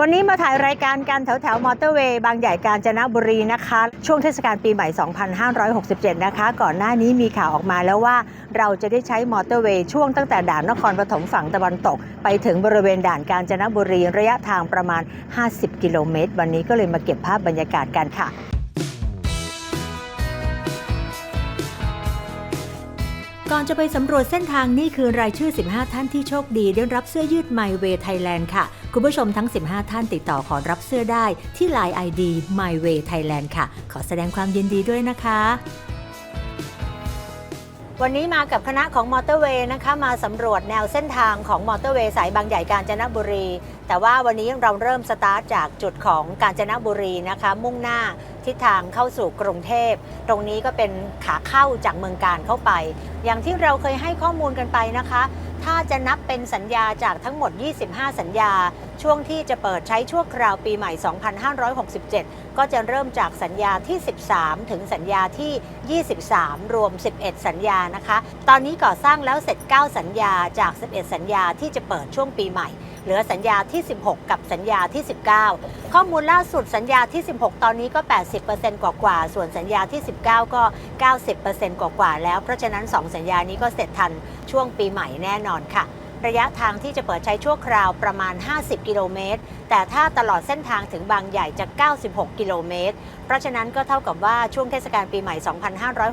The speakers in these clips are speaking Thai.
วันนี้มาถ่ายรายการกันแถวแถวมอเตอร์เวย์บางใหญ่กาญจนบุรีนะคะ ช่วงเทศกาลปีใหม่ 2567 นะคะ ก่อนหน้านี้มีข่าวออกมาแล้วว่าเราจะได้ใช้มอเตอร์เวย์ช่วงตั้งแต่ด่านนครปฐมฝั่งตะวันตก ไปถึงบริเวณด่านกาญจนบุรีระยะทางประมาณ 50 กิโลเมตร วันนี้ก็เลยมาเก็บภาพบรรยากาศกันค่ะ ก่อนจะไปสำรวจเส้นทางนี่คือรายชื่อ 15 ท่านที่โชคดีได้รับเสื้อยืด My Way Thailand ค่ะ คุณผู้ชมทั้ง 15 ท่านติดต่อขอรับเสื้อได้ที่ Line ID My Way Thailand ค่ะ ขอแสดงความยินดีด้วยนะคะ วันนี้มากับคณะของมอเตอร์เวย์นะคะ มาสำรวจแนวเส้นทางของมอเตอร์เวย์สายบางใหญ่กาญจนบุรี แต่ว่าวันนี้เราเริ่มสตาร์ทจากจุดของกาญจนบุรีนะคะ มุ่งหน้าทิศทางเข้าสู่กรุงเทพ ตรงนี้ก็เป็นขาเข้าจากเมืองการเข้าไป อย่างที่เราเคยให้ข้อมูลกันไปนะคะ ถ้าจะนับเป็นสัญญาจากทั้งหมด 25 สัญญา ช่วงที่จะเปิดใช้ชั่วคราวปีใหม่ 2567 ก็จะเริ่มจากสัญญาที่ 13 ถึงสัญญาที่ 23 รวม 11 สัญญานะคะ ตอนนี้ก่อสร้างแล้วเสร็จ 9 สัญญาจาก 11 สัญญาที่จะเปิดช่วงปีใหม่ เหลือสัญญาที่ 16 กับสัญญาที่ 19 ข้อมูลล่าสุดสัญญาที่ 16 ตอนนี้ก็ 80%กว่ากว่าๆส่วนสัญญาที่ 19 ก็ 90%กว่ากว่าๆแล้ว เพราะฉะนั้น 2 สัญญานี้ก็เสร็จทันช่วงปีใหม่แน่นอนค่ะ ระยะทางที่จะเปิดใช้ชั่วคราวประมาณ 50 กิโลเมตร แต่ถ้าตลอดเส้นทางถึงบางใหญ่จะ 96 กิโลเมตร เพราะฉะนั้นก็เท่ากับว่าช่วงเทศกาลปีใหม่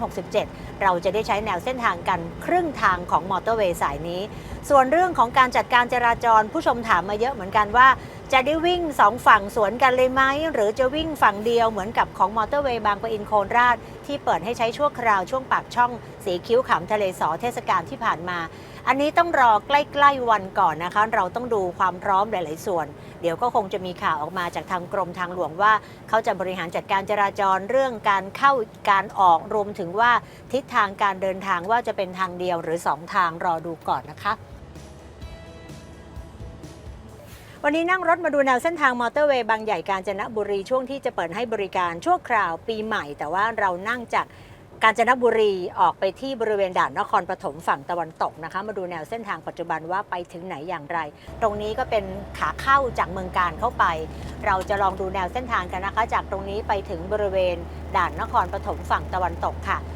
2567 เราจะได้ใช้แนวเส้นทางกันครึ่งทางของมอเตอร์เวย์สายนี้ ส่วนเรื่องของการจัดการจราจรผู้ชมถามมาเยอะเหมือนกันว่า จะได้วิ่งสองฝั่งสวนกันเลยไหม หรือจะวิ่งฝั่งเดียวเหมือนกับของมอเตอร์เวย์บางปะอินโคราช ที่เปิดให้ใช้ชั่วคราวช่วงปากช่อง สีคิ้วขำทะเลสอเทศกาลที่ผ่านมา อันนี้ต้องรอใกล้ ๆ วันก่อนนะคะ เราต้องดูความพร้อมหลาย ๆ ส่วน เดี๋ยวก็คงจะมีข่าวออกมาจากทางกรมทางหลวงว่า เขาจะบริหารจัดการจราจรเรื่องการเข้าการออกรวมถึงว่าทิศทางการเดินทางว่าจะเป็นทางเดียวหรือสองทางรอดูก่อนนะคะ วันนี้นั่งรถมาดูแนวเส้นทางมอเตอร์เวย์บางใหญ่กาญจนบุรีช่วงที่จะเปิดให้บริการชั่วคราวปีใหม่ แต่ว่าเรานั่งจากกาญจนบุรีออกไปที่บริเวณด่านนครปฐมฝั่งตะวันตกนะคะ มาดูแนวเส้นทางปัจจุบันว่าไปถึงไหนอย่างไร ตรงนี้ก็เป็นขาเข้าจากเมืองการเข้าไป เราจะลองดูแนวเส้นทางกันนะคะ จากตรงนี้ไปถึงบริเวณด่านนครปฐมฝั่งตะวันตกค่ะ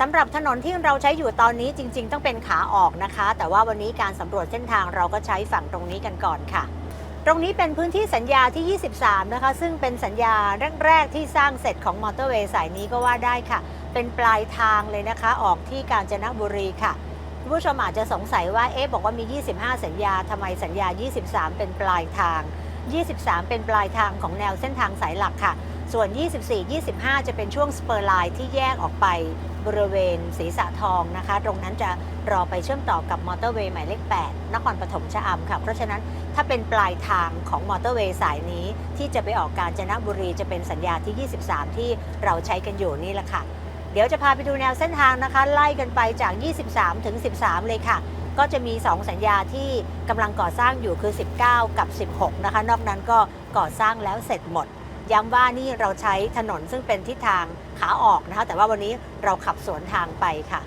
สำหรับถนนที่เราใช้อยู่ตอนนี้จริง ๆ ต้องเป็นขาออกนะคะ แต่ว่าวันนี้การสำรวจเส้นทางเราก็ใช้ฝั่งตรงนี้กันก่อนค่ะ ตรงนี้เป็นพื้นที่สัญญาที่ 23 นะคะ ซึ่งเป็นสัญญาแรก ๆ ที่สร้างเสร็จของมอเตอร์เวย์สายนี้ก็ว่าได้ค่ะ เป็นปลายทางเลยนะคะ ออกที่กาญจนบุรีค่ะคุณผู้ชมอาจจะสงสัยว่า เอ๊ะ บอกว่ามี 25 สัญญาทำไมสัญญา 23 เป็นปลายทาง 23 เป็นปลายทางของแนวเส้นทางสายหลักค่ะ ส่วน 24 25 จะเป็นช่วงสเปอร์ไลน์ที่แยกออกไป บริเวณศรีสะทองนะคะ ตรงนั้นจะรอไปเชื่อมต่อกับมอเตอร์เวย์หมายเลข 8 นครปฐมชะอำค่ะ เพราะฉะนั้นถ้าเป็นปลายทางของมอเตอร์เวย์สายนี้ที่จะไปออกกาญจนบุรีจะเป็นสัญญาที่ 23 ที่เราใช้กันอยู่นี่แหละค่ะ เดี๋ยวจะพาไปดูแนวเส้นทางนะคะ ไล่กันไปจาก 23 ถึง 13 เลยค่ะ ก็จะมี 2 สัญญาที่กำลังก่อสร้างอยู่คือ 19 กับ 16 นะคะ นอกนั้นก็ก่อสร้างแล้วเสร็จหมด ย้ำว่านี่เราใช้ถนนซึ่งเป็นทิศทางขาออกนะคะ แต่ว่าวันนี้เราขับสวนทางไปค่ะ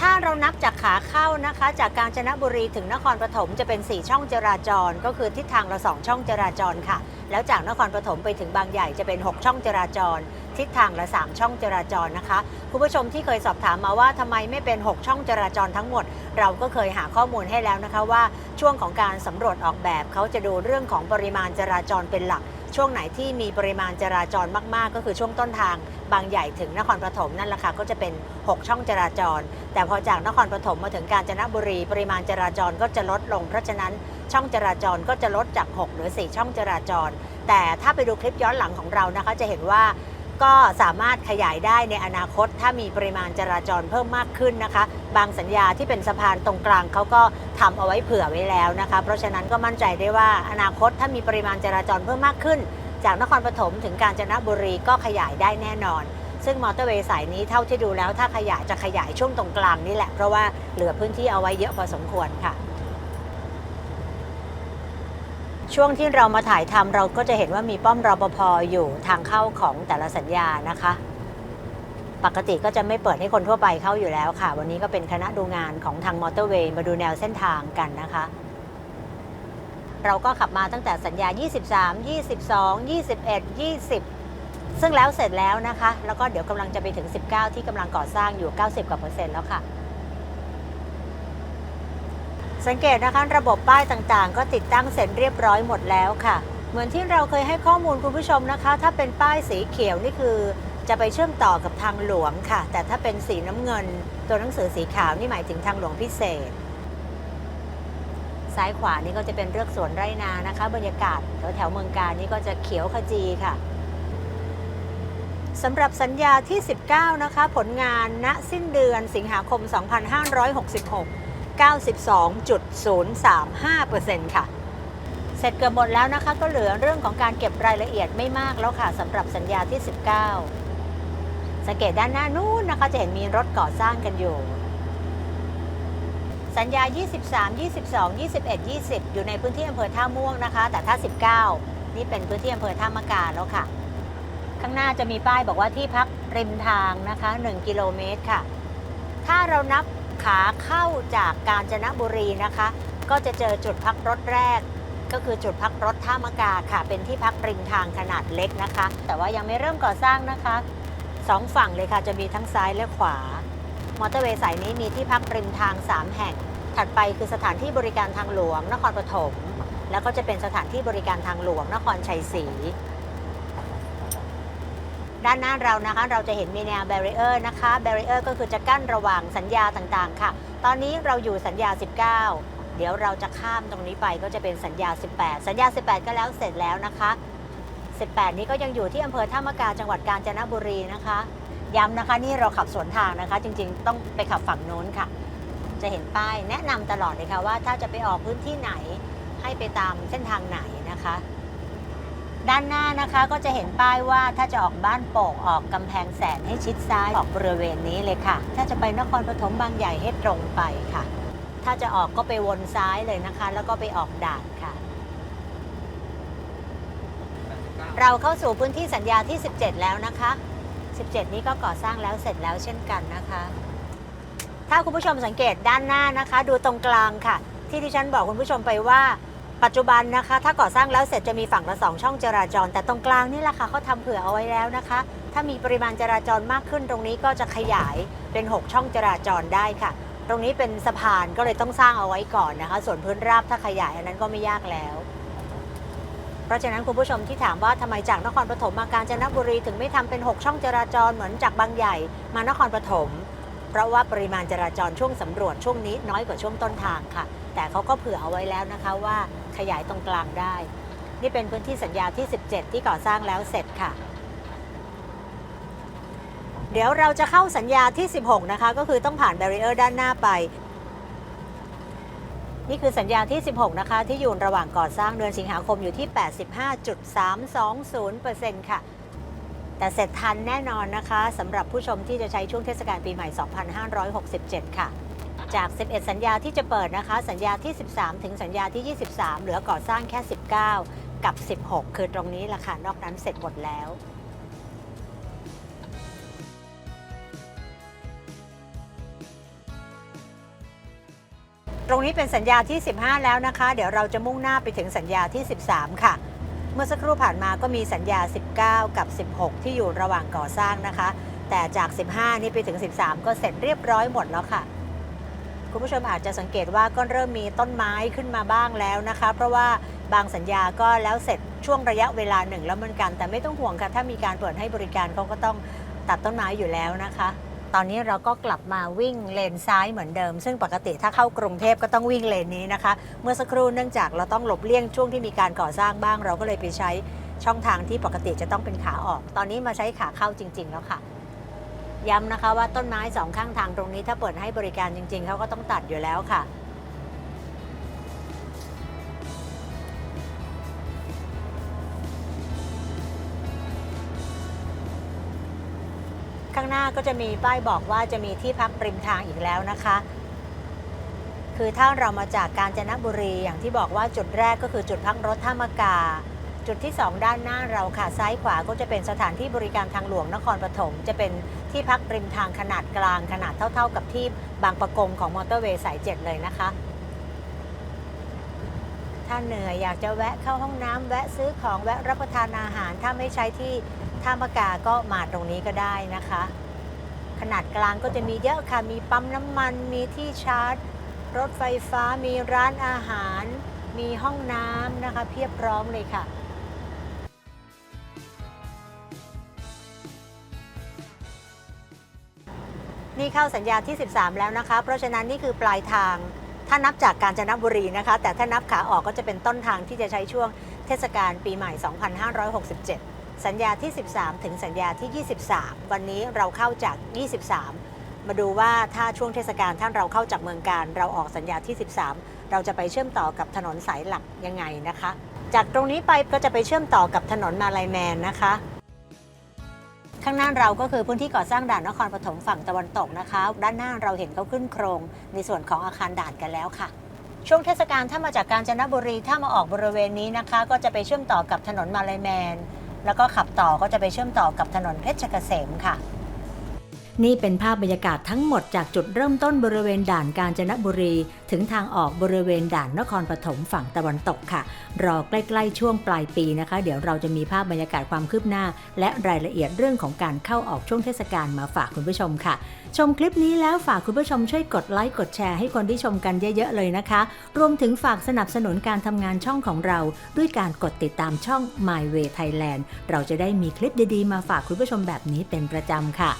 ถ้าเรานับจากขาเข้านะคะ จากกาญจนบุรีถึงนครปฐมจะเป็น 4 ช่องจราจร ก็คือทิศทางละ2ช่องจราจรค่ะ แล้วจากนครปฐมไปถึงบางใหญ่จะเป็น 6 ช่องจราจร ทิศทางละ 3 ช่องจราจรนะคะ คุณผู้ชมที่เคยสอบถามมาว่าทำไมไม่เป็น 6 ช่องจราจรทั้งหมด เราก็เคยหาข้อมูลให้แล้วนะคะว่าช่วงของการสำรวจออกแบบเขาจะดูเรื่องของปริมาณจราจรเป็นหลัก ช่วงไหนที่มีปริมาณจราจรมาก ๆ ก็คือช่วงต้นทางบางใหญ่ถึงนครปฐมนั่นแหละค่ะก็จะเป็น 6 ช่องจราจร แต่พอจากนครปฐมมาถึงกาญจนบุรี ปริมาณจราจรก็จะลดลง เพราะฉะนั้นช่องจราจรก็จะลดจาก 6 หรือ 4 ช่องจราจร แต่ถ้าไปดูคลิปย้อนหลังของเรานะคะจะเห็นว่า ก็สามารถขยายได้ในอนาคต ถ้ามีปริมาณจราจรเพิ่มมากขึ้นนะคะ บางสัญญาที่เป็นสะพานตรงกลางเขาก็ทำเอาไว้เผื่อไว้แล้วนะคะ เพราะฉะนั้นก็มั่นใจได้ว่าอนาคตถ้ามีปริมาณจราจรเพิ่มมากขึ้น จากนครปฐมถึงกาญจนบุรีก็ขยายได้แน่นอนซึ่งมอเตอร์เวย์สายนี้เท่าที่ดูแล้วถ้าขยายจะขยายช่วงตรงกลางนี่แหละ เพราะว่าเหลือพื้นที่เอาไว้เยอะพอสมควรค่ะ ช่วงที่เรามาถ่ายทำเราก็จะเห็นว่ามีป้อมรปภอยู่ทางเข้าของแต่ละสัญญานะคะ ปกติก็จะไม่เปิดให้คนทั่วไปเข้าอยู่แล้วค่ะ วันนี้ก็เป็นคณะดูงานของทางมอเตอร์เวย์มาดูแนวเส้นทางกันนะคะ เราก็ขับมาตั้งแต่สัญญา 23 22 21 20 ซึ่งแล้วเสร็จแล้วนะคะ แล้วก็เดี๋ยวกำลังจะไปถึง 19 ที่กำลังก่อสร้างอยู่ 90กว่าเปอร์เซ็นต์แล้วค่ะ สังเกตนะคะระบบป้ายต่างๆ ก็ติดตั้งเสร็จเรียบร้อยหมดแล้วค่ะ เหมือนที่เราเคยให้ข้อมูลคุณผู้ชมนะคะ ถ้าเป็นป้ายสีเขียวนี่คือ จะไปเชื่อมต่อกับทางหลวงค่ะ แต่ถ้าเป็นสีน้ำเงิน ตัวหนังสือสีขาวนี่หมายถึงทางหลวงพิเศษ ซ้ายขวานี่ก็จะเป็นเรือกสวนไร่นานะคะ บรรยากาศแถวแถวเมืองการนี่ก็จะเขียวขจีค่ะสำหรับสัญญาที่ 19 นะคะ ผลงานณสิ้นเดือนสิงหาคม 2566 92.035%ค่ะ เสร็จเกือบหมดแล้วนะคะ ก็เหลือเรื่องของการเก็บรายละเอียดไม่มากแล้วค่ะสำหรับสัญญาที่ 19 สังเกตด้านหน้านู้นนะคะ จะเห็นมีรถก่อสร้างกันอยู่ สัญญา 23 22 21 20 อยู่ในพื้นที่อำเภอท่าม่วงนะคะ แต่ถ้า 19 นี่เป็นพื้นที่อำเภอท่ามะกาแล้วค่ะ ข้างหน้าจะมีป้ายบอกว่าที่พักริมทางนะคะ 1 กิโลเมตรค่ะ ถ้าเรานับ ขาเข้าจากกาญจนบุรีนะคะ ก็จะเจอจุดพักรถแรก ก็คือจุดพักรถท่ามะกาค่ะ เป็นที่พักริมทางขนาดเล็กนะคะ แต่ว่ายังไม่เริ่มก่อสร้างนะคะสองฝั่งเลยค่ะจะมีทั้งซ้ายและขวา มอเตอร์เวย์สายนี้มีที่พักริมทาง 3 แห่ง ถัดไปคือสถานที่บริการทางหลวง นครปฐมแล้วก็จะเป็นสถานที่บริการทางหลวง นครชัยศรี ด้านหน้าเรานะคะ เราจะเห็นมีแนว b บร i เออร์นะคะ b บร i เออร์ก็คือจะกั้นระหว่างสัญญาต่างๆ ค่ะ ตอนนี้เราอยู่สัญญา 19 เดี๋ยวเราจะข้ามตรงนี้ไปก็จะเป็นสัญญา 18 สัญญา 18 ก็แล้วเสร็จแล้วนะคะ 18 นี้ก็ยังอยู่ที่อำเภอท่ามะกาจังหวัดกาญจนบุรีนะคะ ย้ำนะคะนี่เราขับสวนทางนะคะ จริงๆ ต้องไปขับฝั่งโน้นค่ะ จะเห็นป้ายแนะนำตลอดเลยค่ะว่าถ้าจะไปออกพื้นที่ไหนให้ไปตามเส้นทางไหนนะคะ ด้านหน้านะคะก็จะเห็นป้ายว่าถ้าจะออกบ้านโป่งออกกำแพงแสนให้ชิดซ้ายออกบริเวณนี้เลยค่ะ ถ้าจะไปนครปฐมบางใหญ่ให้ตรงไปค่ะ ถ้าจะออกก็ไปวนซ้ายเลยนะคะ แล้วก็ไปออกด่านค่ะ เราเข้าสู่พื้นที่สัญญาที่ 17 แล้วนะคะ 17 นี้ก็ก่อสร้างแล้วเสร็จแล้วเช่นกันนะคะ ถ้าคุณผู้ชมสังเกตด้านหน้านะคะ ดูตรงกลางค่ะ ที่ที่ฉันบอกคุณผู้ชมไปว่า ปัจจุบันนะคะ ถ้าก่อสร้างแล้วเสร็จจะมีฝั่งละสองช่องจราจร แต่ตรงกลางนี่แหละค่ะเขาทำเผื่อเอาไว้แล้วนะคะ ถ้ามีปริมาณจราจรมากขึ้นตรงนี้ก็จะขยายเป็น 6 ช่องจราจรได้ค่ะ ตรงนี้เป็นสะพานก็เลยต้องสร้างเอาไว้ก่อนนะคะ ส่วนพื้นราบถ้าขยายอันนั้นก็ไม่ยากแล้ว เพราะฉะนั้นคุณผู้ชมที่ถามว่าทำไมจากนครปฐมมากาญจนบุรีถึงไม่ทำเป็น 6 ช่องจราจรเหมือนจากบางใหญ่มานครปฐม เพราะว่าปริมาณจราจรช่วงสำรวจช่วงนี้น้อยกว่าช่วงต้นทางค่ะ แต่เขาก็เผื่อเอาไว้แล้วนะคะว่าขยายตรงกลางได้ นี่เป็นพื้นที่สัญญาที่ 17 ที่ก่อสร้างแล้วเสร็จค่ะ เดี๋ยวเราจะเข้าสัญญาที่ 16 นะคะ ก็คือต้องผ่านแบรีเออร์ด้านหน้าไป นี่คือสัญญาที่ 16 นะคะ ที่อยู่ระหว่างก่อสร้างเดือนสิงหาคมอยู่ที่ 85.320%ค่ะ แต่เสร็จทันแน่นอนนะคะสำหรับผู้ชมที่จะใช้ช่วงเทศกาลปีใหม่ 2567 ค่ะ จาก 11 สัญญาที่จะเปิดนะคะ สัญญาที่ 13 ถึงสัญญาที่ 23 เหลือก่อสร้างแค่ 19 กับ 16 คือตรงนี้แหละค่ะ นอกนั้นเสร็จหมดแล้วตรงนี้เป็นสัญญาที่ 15 แล้วนะคะ เดี๋ยวเราจะมุ่งหน้าไปถึงสัญญาที่ 13 ค่ะ เมื่อสักครู่ผ่านมาก็มีสัญญา 19 กับ 16 ที่อยู่ระหว่างก่อสร้างนะคะ แต่จาก 15 นี่ไปถึง 13 ก็เสร็จเรียบร้อยหมดแล้วค่ะ คุณผู้ชมอาจจะสังเกตว่าก็เริ่มมีต้นไม้ขึ้นมาบ้างแล้วนะคะ เพราะว่าบางสัญญาก็แล้วเสร็จช่วงระยะเวลาหนึ่งแล้วเหมือนกัน แต่ไม่ต้องห่วงค่ะ ถ้ามีการเปิดให้บริการเขาก็ต้องตัดต้นไม้อยู่แล้วนะคะ ตอนนี้เราก็กลับมาวิ่งเลนซ้ายเหมือนเดิม ซึ่งปกติถ้าเข้ากรุงเทพก็ต้องวิ่งเลนนี้นะคะ เมื่อสักครู่เนื่องจากเราต้องหลบเลี่ยงช่วงที่มีการก่อสร้างบ้าง เราก็เลยไปใช้ช่องทางที่ปกติจะต้องเป็นขาออก ตอนนี้มาใช้ขาเข้าจริง ๆ แล้วค่ะ ย้ำนะคะว่าต้นไม้สองข้างทางตรงนี้ถ้าเปิดให้บริการจริง ๆเขาก็ต้องตัดอยู่แล้วค่ะ ข้างหน้าก็จะมีป้ายบอกว่าจะมีที่พักริมทางอีกแล้วนะคะ คือถ้าเรามาจากกาญจนบุรีอย่างที่บอกว่าจุดแรกก็คือจุดพักรถท่ามกา จุดที่ 2 ด้านหน้าเราค่ะซ้ายขวาก็จะเป็นสถานที่บริการทางหลวงนครปฐมจะเป็นที่พักริมทางขนาดกลาง ขนาดเท่า ๆ กับที่บางประกงของมอเตอร์เวย์สาย 7 เลยนะคะถ้าเหนื่อยอยากจะแวะเข้าห้องน้ำแวะซื้อของแวะรับประทานอาหาร ถ้าไม่ใช้ที่ ท่ามะกาก็มาตรงนี้ก็ได้นะคะ ขนาดกลางก็จะมีเยอะค่ะ มีปั๊มน้ำมันมีที่ชาร์จ รถไฟฟ้ามีร้านอาหาร มีห้องน้ำนะคะ เพียบพร้อมเลยค่ะนี่เข้าสัญญาที่ 13 แล้วนะคะ เพราะฉะนั้นนี่คือปลายทาง ถ้านับจากกาญจนบุรีนะคะ แต่ถ้านับขาออกก็จะเป็นต้นทางที่จะใช้ช่วงเทศกาลปีใหม่ 2567 สัญญาที่ 13 ถึงสัญญาที่ 23 วันนี้เราเข้าจาก 23 มาดูว่าถ้าช่วงเทศกาลท่านเราเข้าจากเมืองการ เราออกสัญญาที่ 13 เราจะไปเชื่อมต่อกับถนนสายหลักยังไงนะคะ จากตรงนี้ไปก็จะไปเชื่อมต่อกับถนนมาลายแมนนะคะข้างหน้าเราก็คือพื้นที่ก่อสร้างด่านนครปฐมฝั่งตะวันตกนะคะ ด้านหน้าเราเห็นเขาขึ้นโครงในส่วนของอาคารด่านกันแล้วค่ะ ช่วงเทศกาลถ้ามาจากกาญจนบุรีถ้ามาออกบริเวณนี้นะคะ ก็จะไปเชื่อมต่อกับถนนมาลายแมน แล้วก็ขับต่อก็จะไปเชื่อมต่อกับถนนเพชรเกษมค่ะ นี่เป็นภาพบรรยากาศทั้งหมดจากจุดเริ่มต้นบริเวณด่านกาญจนบุรี ถึงทางออกบริเวณด่านนครปฐมฝั่งตะวันตกค่ะ รอใกล้ๆช่วงปลายปีนะคะ เดี๋ยวเราจะมีภาพบรรยากาศความคืบหน้า และรายละเอียดเรื่องของการเข้าออกช่วงเทศกาลมาฝากคุณผู้ชมค่ะ ชมคลิปนี้แล้วฝากคุณผู้ชมช่วยกดไลค์กดแชร์ให้คนที่ชมกันเยอะๆเลยนะคะ รวมถึงฝากสนับสนุนการทำงานช่องของเรา ด้วยการกดติดตามช่อง My Way Thailand เราจะได้มีคลิปดีๆมาฝากคุณผู้ชมแบบนี้เป็นประจำค่ะ